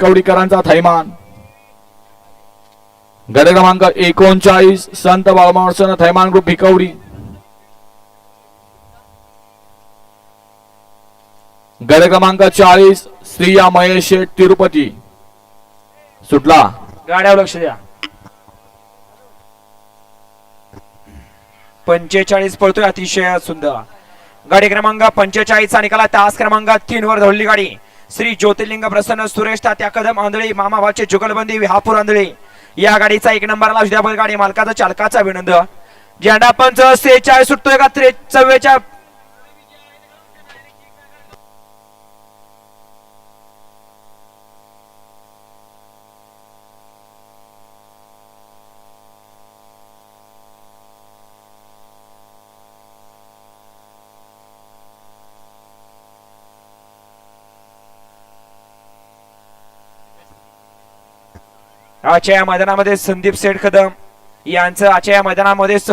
कवडीकरांचा थैमान. गट क्रमांक एकोणचाळीस संत बाळमावसन थैमान ग्रुप भिकवडी गट क्रमांक चाळीस स्त्रिया महेश शेठ तिरुपती. सुटला. गाड्यावर लक्ष द्या. पंचेचाळीस पळतोय अतिशय सुंदर. गाडी क्रमांक पंचेचाळीसचा निकाला तास क्रमांक तीन वर धरली गाडी. श्री ज्योतिर्लिंग प्रसन्न सुरेश तात्या कदम आंधळे मामाबाचे जुगलबंदी विहापूर आंधळे. या गाडीचा एक नंबरला उद्या बैल गाडी मालकाचा चालकाचा अभिनंदन. झेंडा पंच सेहेचाळीस सुटतोय का त्रे चव्वेच्या आजच्या या मैदानामध्ये संदीप सेठ कदम यांचं आजच्या या मैदानामध्ये सह